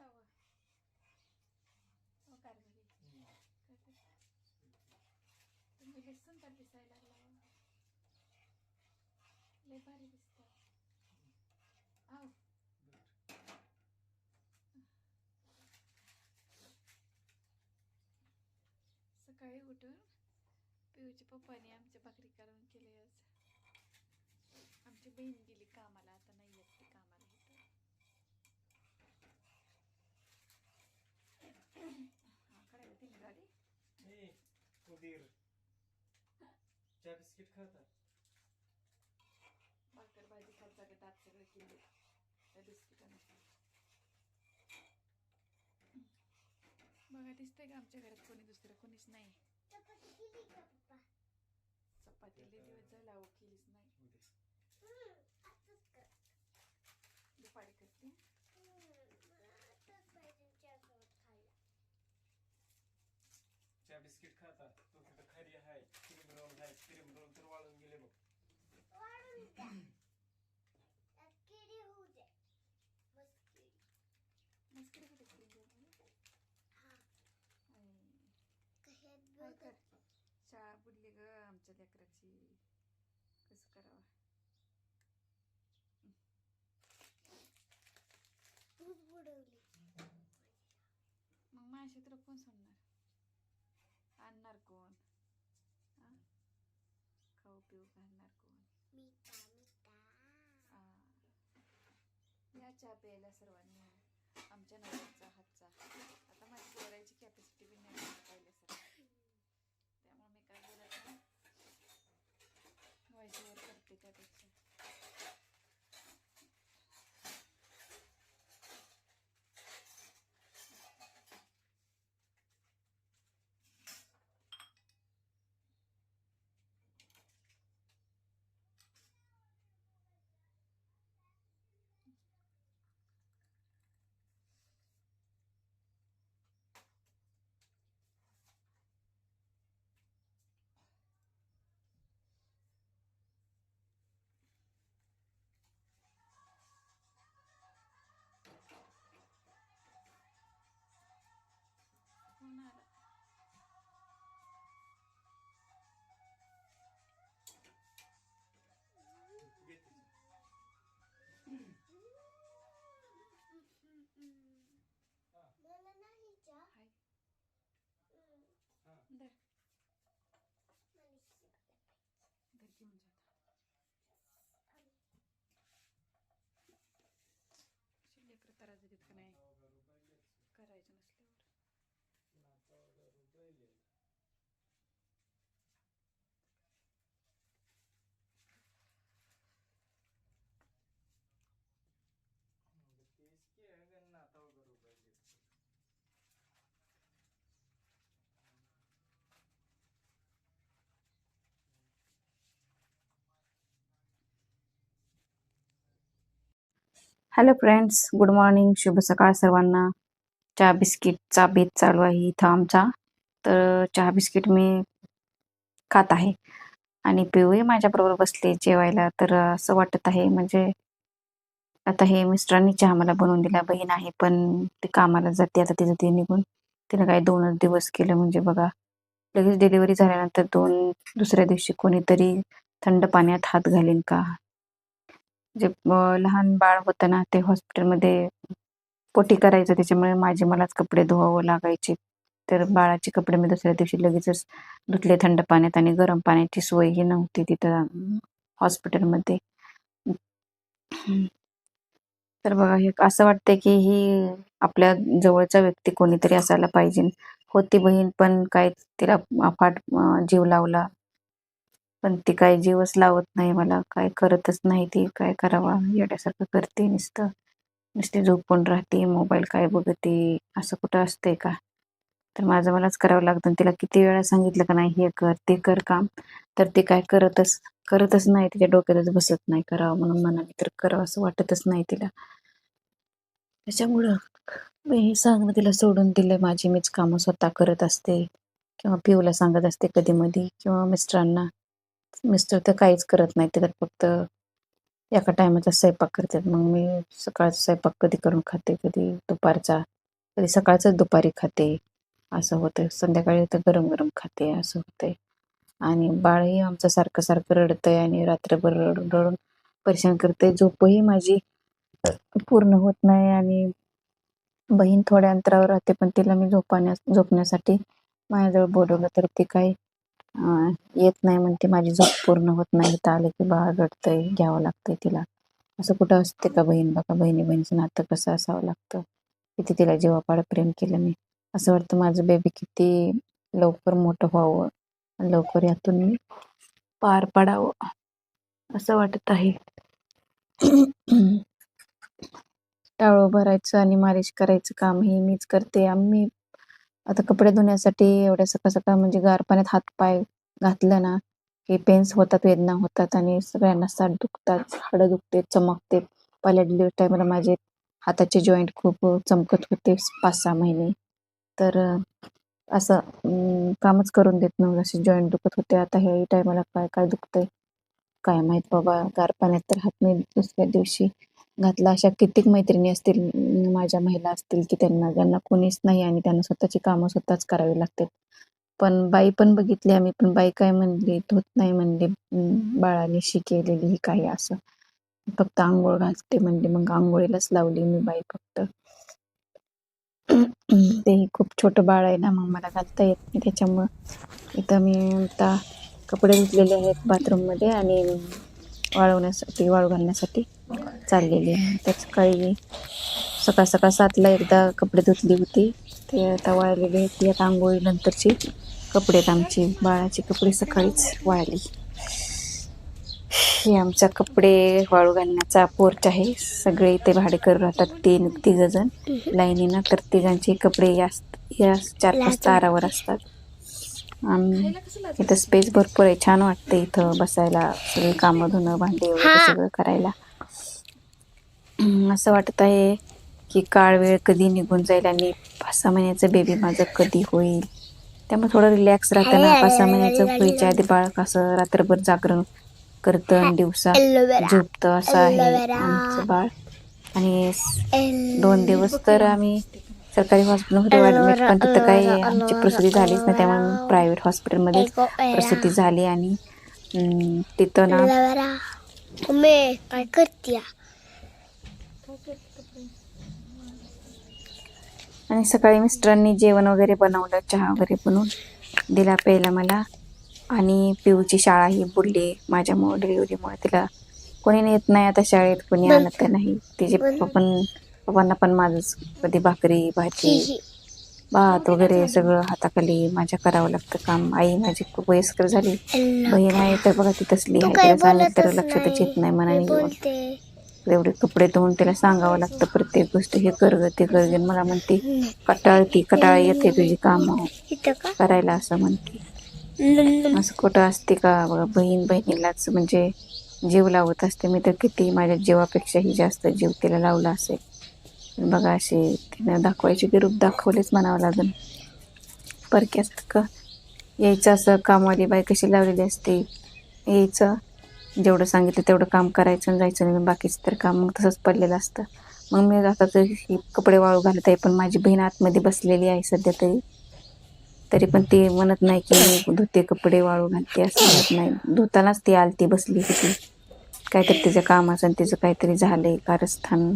काय करता हो कार घरी तुम्ही लय सुंदर दिसायला लागला लय भारी दिसता आव. सकाळी उठून पिऊच्या पप्पाने आमच्या भाकरी करून केली आज. आमची बहीण गेली कामाला आता नाही येत ती कामाला इथं हा कडायला दिली गाडी ए उदीर चहा बिस्किट खाता? भाकर भाजी खायचा का दात सगळे केले त्या बिस्किटाने बघा दिसतंय का आमच्या घरात कोणी दुसरं कोणीच नाही? चपाती लय दिवस झाला अहो केलीच नाही. उद्या दुपारी करते. चहा बिस्किट खाता तो तिथं खाली आहे क्रीम रोल आहे क्रीम वाळून गेले बघ. वाढून द्या त्यात होऊ मस्करी कुठे हा कशात काय बघ कर बुडली ग आमच्या लेकराची कसं करावं तूच बुडवली मग माझ्या तर कोण सोडणार? आणणार कोण? पिऊ घालणार कोण. या चहा प्यायला सर्वांनी आमच्या नवऱ्याचा हातचा आता माझी बोलायची करायचं नसल्यावर. हॅलो फ्रेंड्स गुड मॉर्निंग शुभ सकाळ सर्वांना. चहा बिस्किटचा बेत चालू आहे इथं आमचा. तर चहा बिस्किट मी खात आहे आणि पिऊही माझ्याबरोबर बसले जेवायला. तर असं वाटत आहे म्हणजे आता हे मिस्टरांनी चहा मला बनवून दिला बहीण आहे पण ती कामाला जाते आता तिचं ते निघून. तिनं काय दोनच दिवस केलं म्हणजे बघा. लगेच डिलिव्हरी झाल्यानंतर दोन दुसऱ्या दिवशी कोणीतरी थंड पाण्यात हात घालीन का? जे लहान बाळ होतं ना ते हॉस्पिटलमध्ये पोटी करायचं त्याच्यामुळे माझे मलाच कपडे धुवावं लागायचे. तर बाळाचे कपडे मी दुसऱ्या दिवशी लगेचच धुतले थंड पाण्यात आणि गरम पाण्याची सोयही नव्हती तिथं हॉस्पिटलमध्ये. तर बघा हे असं वाटतंय की ही आपल्या जवळचा व्यक्ती कोणीतरी असायला पाहिजे. होती बहीण पण काय तिला अफाट जीव लावला. पण ती काय जीवच लावत नाही मला. काय करतच नाही ती. काय करावा? येड्यासारखं करते नुसतं. नुसती झोपून राहते मोबाईल काय बघते असं कुठं असतंय का? तर माझं मलाच करावं लागतं तिला किती वेळा सांगितलं का नाही हे कर ते कर काम. तर ते काय करतच करतच नाही तिच्या डोक्यातच बसत नाही करावं म्हणून मनाने तर करावं असं वाटतच नाही तिला. त्याच्यामुळं मी हे सांगणं तिला सोडून दिलं माझी मीच कामं स्वतः करत असते किंवा पिऊला सांगत असते कधी मधी किंवा मिस्टरांना. मिस्टर तर काहीच करत नाही ते तर फक्त एका टायमाचा स्वयंपाक करतात मग मी सकाळचा स्वयंपाक कधी करून खाते कधी दुपारचा कधी सकाळचाच दुपारी खाते. असं होतं संध्याकाळी तर गरम गरम खाते असं होतंय. आणि बाळही आमचं सारखं सारखं रडतंय आणि रात्रभर रडून रडून परेशान करते. झोपही माझी पूर्ण होत नाही आणि बहीण थोड्या अंतरावर राहते पण तिला मी झोपण्या झोपण्यासाठी माझ्याजवळ बोलवलं तर ती काही अ येत नाही म्हणते माझी झोप पूर्ण होत नाही. इथं आले की बाळ रडतंय घ्यावं लागतंय तिला. असं कुठं असते का बहीण? बघा बहिणी बहिणीचं नातं कसं असावं लागतं. किती तिला जीवापाड प्रेम केलं मी. असं वाटतं माझं बेबी किती लवकर मोठं व्हावं लवकर यातून मी पार पडावं. असं वाटत आहे. टाळू भरायचं आणि मालिश करायचं काम हे मीच करते. आम्ही आता कपडे धुण्यासाठी एवढ्या सकाळ सकाळ म्हणजे गार पाण्यात हात पाय घातलं ना की पेन्स होतात वेदना होतात आणि सगळ्यांना साठ दुखतात हाडं दुखते चमकते. पहिल्या डिलिव्हरी टाईमला माझे हाताचे जॉईंट खूप चमकत होते पाच सहा महिने. तर असं कामच करून देत नव्हतं असे जॉईंट दुखत होते. आता ह्याही टायमाला काय काय दुखतंय? काय माहीत बाबा गार पाण्यात तर हात नाही दुसऱ्या दिवशी. घातला अशा कित्येक मैत्रिणी असतील माझ्या महिला असतील की त्यांना ज्यांना कोणीच नाही आणि त्यांना स्वतःची कामं स्वतःच करावी लागतात. पण बाई पण बघितली आम्ही पण बाई काय म्हणली धुत नाही म्हणली अं, बाळाने शिकेलेली ही काही असं. फक्त आंघोळ घालते म्हणली मग आंघोळीलाच लावली मी बाई फक्त. तेही खूप छोटं बाळ आहे ना मग मला घालता येत नाही त्याच्यामुळं इथं मी आता कपडे धुतलेले आहेत बाथरूममध्ये आणि वाळवण्यासाठी वाळू घालण्यासाठी. चाललेली आहे. त्याच सकाळी सकाळ सकाळ सातला एकदा कपडे धुतली होती. ते आता वाळलेली आहेत. ती आता आंघोळी नंतरची कपडे आहेत आमची. बाळाची कपडे सकाळीच वाळली. हे आमचा कपडे वाळू घालण्याचा पोर्च आहे. सगळे इथे भाडेकरू राहतात. तीन तिघ जण लाईनीनं तर तिघांचे कपडे या या चार पाच तारावर असतात. आम्ही इथं स्पेस भरपूर आहे. छान वाटते इथं बसायला. सगळी कामं धुणं भांडे वगैरे सगळं करायला. असं वाटत आहे की काळ वेळ कधी निघून जाईल आणि पाच सहा महिन्याचं बेबी माझं कधी होईल? त्यामुळे थोडं रिलॅक्स राहतं ना पाच सहा महिन्याचं व्हायच्या आधी बाळक असं रात्रभर जागरण करतं आणि दिवसा झोपतं असं आहे. आमचं बाळ. आणि दोन दिवस तर आम्ही सरकारी हॉस्पिटलमध्ये ऍडमिट पण तिथं काही आमची प्रसूती झालीच नाही. त्यामुळे प्रायव्हेट हॉस्पिटलमध्ये. प्रसूती झाली आणि तिथं ना काय करते आणि सकाळी मिस्टरांनी जेवण वगैरे बनवलं चहा वगैरे बनवून दिला प्यायला मला. आणि पिऊची शाळा ही बुडली माझ्यामुळे डिलिव्हरीमुळे तिला कोणी नेत नाही आता शाळेत कोणी आणत नाही. तिचे पप्पा पण पप्पांना पण माझंच कधी भाकरी भाजी भात वगैरे सगळं हाताखाली माझ्या करावं लागतं काम. आई माझी खूप वयस्कर झाली. बहीण आहे तर बघा ती तसली आहे तिला सांगितलं तर लक्षातच येत नाही. मी मनाने बोलते. एवढे कपडे धुवून तिला सांगावं लागतं प्रत्येक गोष्ट हे कर ग ते कर ग. मला म्हणते कटाळती कटाळ येते तुझी कामं. करायला असं म्हणते. असं कुठं असते का? बघा बहीण बहिणीलाच म्हणजे जीव लावत असते. मी तर किती माझ्या जीवापेक्षाही जास्त जीव तिला लावला असेल. पण बघा असे तिनं दाखवायचे की रूप दाखवलेच म्हणावं लागेल. परकी असतं का? यायचं असं कामवाली बाई कशी लावलेली असते? यायचं. जेवढं सांगितलं तेवढं काम करायचं आणि जायचं नाही बाकीचं तर काम मग तसंच पडलेलं असतं. मग मी आता तर ही कपडे वाळू घालत आहे पण माझी बहीण आतमध्ये बसलेली आहे सध्या तरी. तरी पण ती म्हणत नाही की मी धुते कपडे वाळू घालते असं म्हणत नाही. धुतानाच ती आलती बसली होती. काहीतरी तिचं काम असं तिचं काहीतरी झालंय कारस्थान.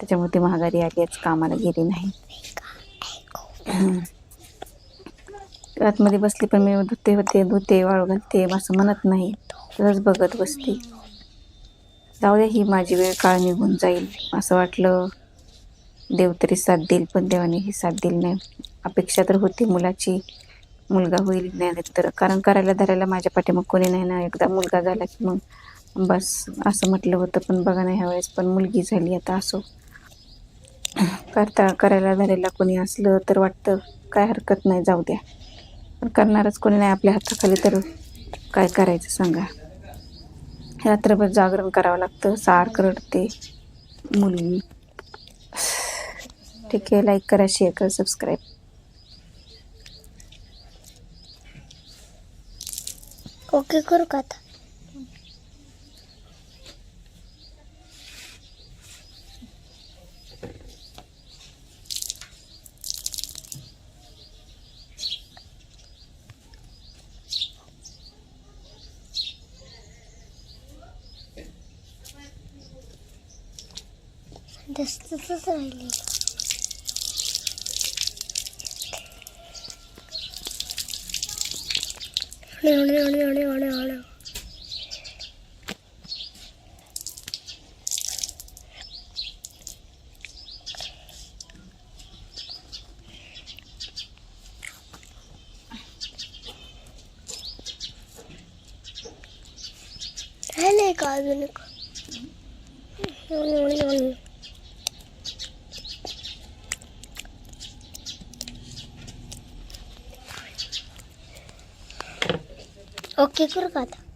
त्याच्यामुळे ती महागारी आली आज कामाला गेली नाही. आतमध्ये बसली पण मी धुते होते धुते वाळू घालते असं म्हणत नाही. तसंच बघत बसते जाऊ दे ही माझी वेळ काळ निघून जाईल. असं वाटलं देव तरी साथ देईल पण देवाने ही साथ दिली नाही. अपेक्षा तर होती मुलाची. मुलगा होईल नाही तर कारण करायला धरायला माझ्या पाठीमाग कोणी नाही ना. एकदा मुलगा झाला की मग बस असं म्हटलं होतं. पण बघा ना ह्या वेळेस पण मुलगी झाली आता असो. करता करायला धरायला कोणी असलं तर वाटतं काय हरकत नाही जाऊ द्या. पण करणारच कोणी नाही आपल्या हाताखाली तर काय करायचं सांगा. रात्रभर जागरण करावं लागतं सारखं रडते मुलगी. ठीक आहे लाईक करा शेअर करा सबस्क्राईब ओके करू का आता? കാതുനക്ക് ഓണി ഓണി ഓണി 어깨 들어가다.